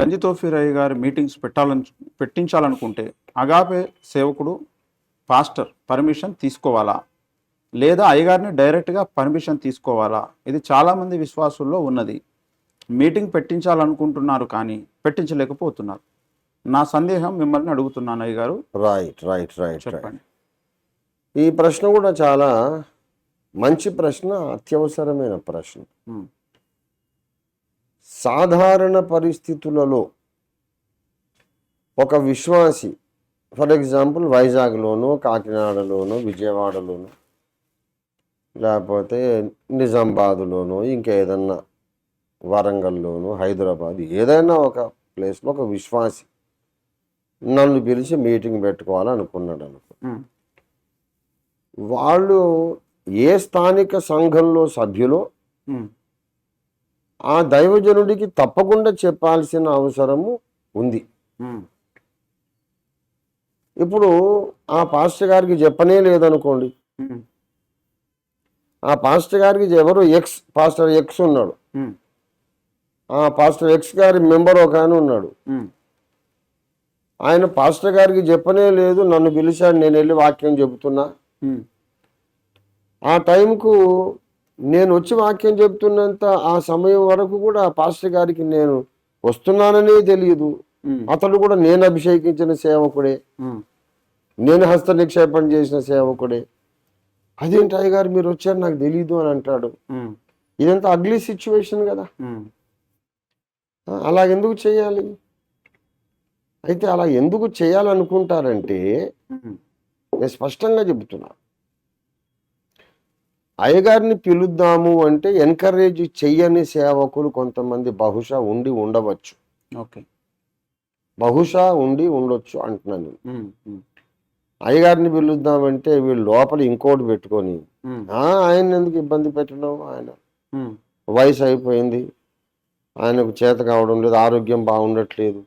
రంజితోఫిరయ్య గారి మీటింగ్స్ పెట్టాలని పెట్టించాలనుకుంటే అగాపే సేవకుడు పాస్టర్ పర్మిషన్ తీసుకోవాలా? లేదా అయ్యగారిని డైరెక్ట్గా పర్మిషన్ తీసుకోవాలా? ఇది చాలామంది విశ్వాసుల్లో ఉన్నది. మీటింగ్ పెట్టించాలనుకుంటున్నారు కానీ పెట్టించలేకపోతున్నారు. నా సందేహం మిమ్మల్ని అడుగుతున్నాను అయ్య గారు రైట్ రైట్ రైట్ చెప్పండి. ఈ ప్రశ్న కూడా చాలా మంచి ప్రశ్న అత్యవసరమైన ప్రశ్న. సాధారణ పరిస్థితులలో ఒక విశ్వాసి ఫర్ ఎగ్జాంపుల్ వైజాగ్లోనో కాకినాడలోనో విజయవాడలోనో లేకపోతే నిజామాబాద్లోనో ఇంకా ఏదన్నా వరంగల్లోనో హైదరాబాద్ ఏదైనా ఒక ప్లేస్లో ఒక విశ్వాసి నన్ను పిలిచి మీటింగ్ పెట్టుకోవాలనుకున్నాడు అనుకో. వాళ్ళు ఏ స్థానిక సంఘంలో సభ్యులో ఆ దైవజనుడికి తప్పకుండా చెప్పాల్సిన అవసరము ఉంది. ఇప్పుడు ఆ పాస్టర్ గారికి చెప్పనే లేదనుకోండి. ఆ పాస్టర్ గారికి ఎవరు ఎక్స్ పాస్టర్ ఎక్స్ ఉన్నాడు. ఆ పాస్టర్ ఎక్స్ గారి మెంబర్ ఒక ఆయన ఉన్నాడు. ఆయన పాస్టర్ గారికి చెప్పనే లేదు నన్ను పిలిచాడు నేను వెళ్ళి వాక్యం చెబుతున్నా. ఆ టైంకు నేను వచ్చి వాక్యం చెబుతున్నంత ఆ సమయం వరకు కూడా ఆ పాస్టర్ గారికి నేను వస్తున్నాననే తెలియదు. అతడు కూడా నేను అభిషేకించిన సేవకుడే. నేను హస్త నిక్షేపణ చేసిన సేవకుడే. అదేంటి అయ్య గారు మీరు వచ్చారు నాకు తెలియదు అని అంటాడు. ఇదంతా అగ్లీ సిచ్యువేషన్ కదా. అలా ఎందుకు చేయాలి? అయితే అలా ఎందుకు చేయాలనుకుంటారంటే నేను స్పష్టంగా చెబుతున్నా. అయ్యగారిని పిలుద్దాము అంటే ఎంకరేజ్ చెయ్యని సేవకులు కొంతమంది బహుశా ఉండి ఉండవచ్చు. ఓకే. బహుశా ఉండి ఉండొచ్చు అంటున్నాను. అయ్యగారిని పిలుద్దామంటే వీళ్ళు లోపల ఇంకోటి పెట్టుకొని ఉమ్, "ఆ, ఆయన ఎందుకు ఇబ్బంది పెట్టడం ఆయన. వయసు అయిపోయింది. ఆయనకు చేత కావడం లేదు ఆరోగ్యం బాగుండట్లేదు.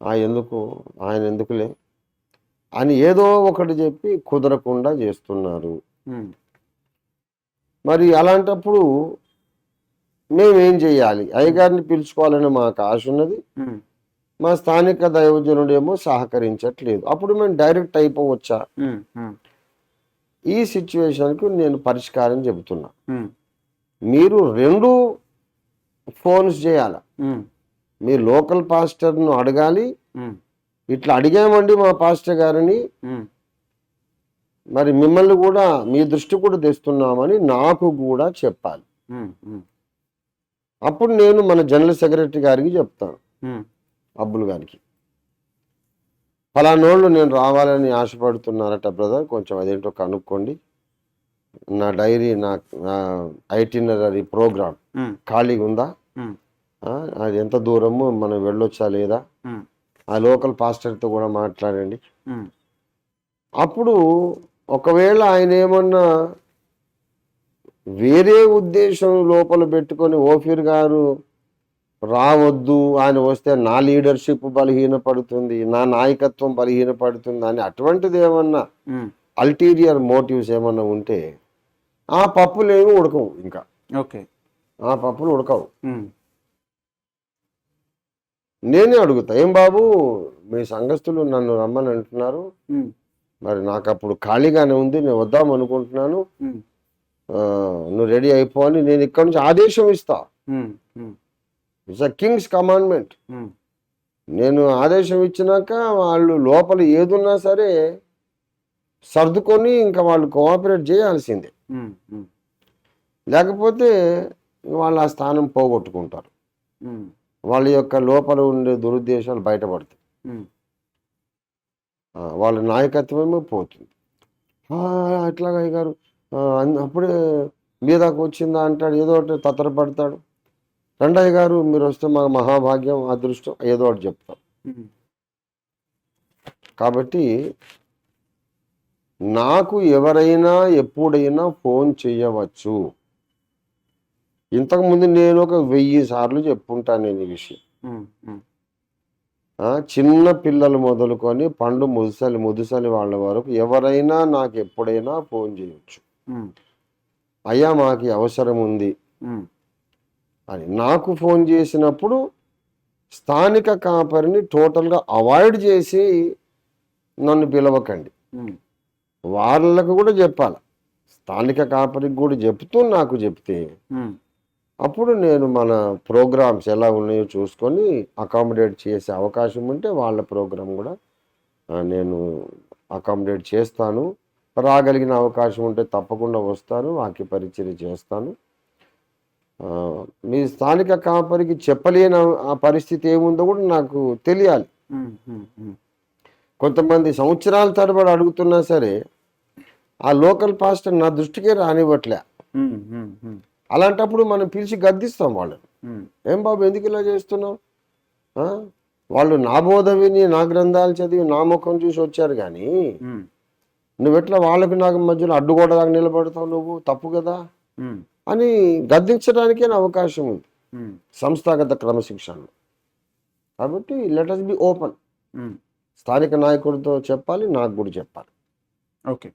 ఆ ఎందుకు ఆయన ఎందుకులే అని ఏదో ఒకటి చెప్పి కుదరకుండా చేస్తున్నారు. మరి అలాంటప్పుడు మేమేం చేయాలి? అయ్యగారిని పిలుచుకోవాలని మాకు ఆశ ఉన్నది. మా స్థానిక దైవజనుడేమో సహకరించట్లేదు. అప్పుడు మేము డైరెక్ట్ అయిపోవచ్చా? ఈ సిచ్యువేషన్కు నేను పరిష్కారం చెబుతున్నా. మీరు రెండు ఫోన్స్ చేయాల. మీ లోకల్ పాస్టర్ను అడగాలి. ఇట్లా అడిగామండి మా పాస్టర్ గారిని. మరి మిమ్మల్ని కూడా మీ దృష్టి కూడా తెస్తున్నామని నాకు కూడా చెప్పాలి. అప్పుడు నేను మన జనరల్ సెక్రటరీ గారికి చెప్తాను అబ్బుల్ గారికి. ఫలానోళ్ళు నేను రావాలని ఆశపడుతున్నారట బ్రదర్ కొంచెం అదేంటో కనుక్కోండి. నా డైరీ నా ఐటినరీ ప్రోగ్రామ్ ఖాళీగా ఉందా? అది ఎంత దూరము మనం వెళ్ళొచ్చా లేదా? ఆ లోకల్ పాస్టర్తో కూడా మాట్లాడండి. అప్పుడు ఒకవేళ ఆయన ఏమన్నా వేరే ఉద్దేశం లోపల పెట్టుకొని ఓఫీర్ గారు రావద్దు ఆయన వస్తే నా లీడర్షిప్ బలహీనపడుతుంది నా నాయకత్వం బలహీనపడుతుంది అని అటువంటిది ఏమన్నా అల్టీరియర్ మోటివ్స్ ఏమన్నా ఉంటే ఆ పప్పులు ఏమి ఉడకవు ఇంకా. ఓకే. ఆ పప్పులు ఉడకవు. నేనే అడుగుతా ఏం బాబు మీ సంఘస్థులు నన్ను రమ్మని అంటున్నారు. మరి నాకు అప్పుడు ఖాళీగానే ఉంది నేను వద్దాం అనుకుంటున్నాను. నువ్వు రెడీ అయిపో అని నేను ఇక్కడ నుంచి ఆదేశం ఇస్తా. ఇట్స్ అ కింగ్స్ కమాండ్మెంట్ నేను ఆదేశం ఇచ్చినాక వాళ్ళు లోపల ఏదున్నా సరే సర్దుకొని ఇంకా వాళ్ళు కోఆపరేట్ చేయాల్సిందే. లేకపోతే వాళ్ళు ఆ స్థానం పోగొట్టుకుంటారు. వాళ్ళ యొక్క లోపల ఉండే దురుద్దేశాలు బయటపడతాయి. వాళ్ళ నాయకత్వమే పోతుంది. "ఆ, అట్లాగా గారు అప్పుడే మీదాకు వచ్చిందా అంటాడు ఏదో ఒకటి తత్తరపడతాడు. రండయ్య గారు మీరు వస్తే మా మహాభాగ్యం అదృష్టం ఏదో ఒకటి చెప్తారు ఉమ్, కాబట్టి నాకు ఎవరైనా ఎప్పుడైనా ఫోన్ చేయవచ్చు. ఇంతకుముందు నేను ఒక వెయ్యి సార్లు చెప్పుంటాను నేను ఈ విషయం. చిన్న పిల్లలు మొదలుకొని పండు ముదుసలి ముదుసలి వాళ్ళ వరకు ఎవరైనా నాకు ఎప్పుడైనా ఫోన్ చేయొచ్చు. అయ్యా మాకు అవసరం ఉంది. అని నాకు ఫోన్ చేసినప్పుడు స్థానిక కాపరిని టోటల్గా అవాయిడ్ చేసి నన్ను పిలవకండి. వాళ్ళకు కూడా చెప్పాలి. స్థానిక కాపరికి కూడా చెప్తూ నాకు చెప్తే అప్పుడు నేను మన ప్రోగ్రామ్స్ ఎలా ఉన్నాయో చూసుకొని అకామిడేట్ చేసే అవకాశం ఉంటే వాళ్ళ ప్రోగ్రామ్ కూడా నేను అకామిడేట్ చేస్తాను. రాగలిగిన అవకాశం ఉంటే తప్పకుండా వస్తాను వాక్య పరిచర్య చేస్తాను. మీ స్థానిక కాపరికి చెప్పలేని ఆ పరిస్థితి ఏముందో కూడా నాకు తెలియాలి. కొంతమంది సంవత్సరాల తరబడి అడుగుతున్నా సరే ఆ లోకల్ పాస్టర్ నా దృష్టికే రానివ్వట్లే. అలాంటప్పుడు మనం పిలిచి గద్దిస్తాం వాళ్ళని. ఏం బాబు ఎందుకు ఇలా చేస్తున్నావు? వాళ్ళు నా బోధ విని నా గ్రంథాలు చదివి నా ముఖం చూసి వచ్చారు కానీ నువ్వెట్లా వాళ్ళకి నాకు మధ్యలో అడ్డుగోడలాగా నిలబడతావు నువ్వు? తప్పు కదా? అని గద్దించడానికే అవకాశం ఉంది. సంస్థాగత క్రమశిక్షణలో. కాబట్టి లెటస్ బి ఓపెన్. స్థానిక నాయకుడితో చెప్పాలి నాకు కూడా చెప్పాలి. ఓకే.